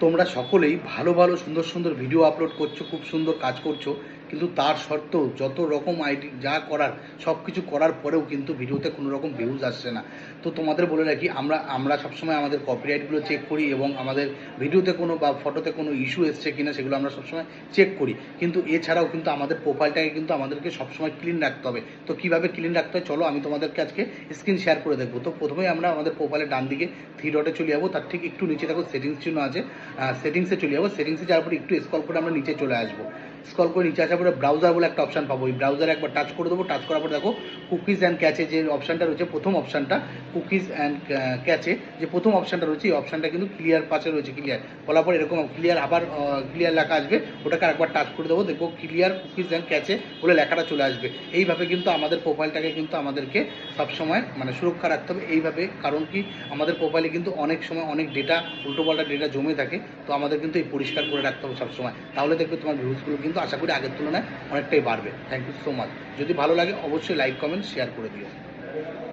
তোমরা সকলেই ভালো ভালো সুন্দর সুন্দর ভিডিও আপলোড করছ খুব সুন্দর কাজ করছ। কিন্তু তার সত্ত্বেও যত রকম আইডি যা করার, সব কিছু করার পরেও কিন্তু ভিডিওতে কোনো রকম ভিউজ আসছে না। তো তোমাদের বলে রাখি, আমরা আমরা সবসময় আমাদের কপিরাইটগুলো চেক করি এবং আমাদের ভিডিওতে কোনো বা ফটোতে কোনো ইস্যু এসছে কিনা সেগুলো আমরা সবসময় চেক করি। কিন্তু এছাড়াও কিন্তু আমাদের প্রোফাইলটাকে কিন্তু আমাদেরকে সবসময় ক্লিন রাখতে হবে। তো কীভাবে ক্লিন রাখতে হয় চলো আমি তোমাদেরকে আজকে স্ক্রিন শেয়ার করে দেখব। তো প্রথমেই আমরা আমাদের প্রোফাইলের ডান দিকে থ্রি ডটে চলে যাব। তার ঠিক একটু নিচে দেখো সেটিংস চিহ্ন আছে। সেটিংসে চলে যাব। সেটিংসে যাওয়ার পরে একটু স্কল করে আমরা নিচে চলে আসব। স্কল করে নিচে আসার পরে ব্রাউজার বলে একটা অপশন পাবো। ওই ব্রাউজারে একবার টাচ করে দেবো। টাচ করার পর দেখো কুকিজ অ্যান্ড ক্যাচে যে অপশানটা রয়েছে, প্রথম অপশনটা কুকিজ অ্যান্ড ক্যাচে যে প্রথম অপশনটা রয়েছে, এই অপশনটা কিন্তু ক্লিয়ার পাশে রয়েছে ক্লিয়ার বলার পর এরকম ক্লিয়ার আবার ক্লিয়ার লেখা আসবে। ওটাকে একবার টাচ করে দেবো। দেখব ক্লিয়ার কুকিজ অ্যান্ড ক্যাচে বলে লেখাটা চলে আসবে। এইভাবে কিন্তু আমাদের প্রোফাইলটাকে কিন্তু আমাদেরকে সবসময় মানে সুরক্ষা রাখতে হবে। এইভাবে কারণ কি? আমাদের প্রোফাইলে কিন্তু অনেক সময় অনেক ডেটা উল্টোপাল্টা ডেটা জমে থাকে। তো আমাদের কিন্তু এই পরিষ্কার করে রাখতে হবে সবসময়। তাহলে দেখবে তোমার ভিউজগুলো কিন্তু আশা করি আগের তুলনায় অনেকটাই বাড়বে। থ্যাংক ইউ সো মাচ যদি ভালো লাগে, অবশ্যই লাইক কমেন্ট শেয়ার করে দিও।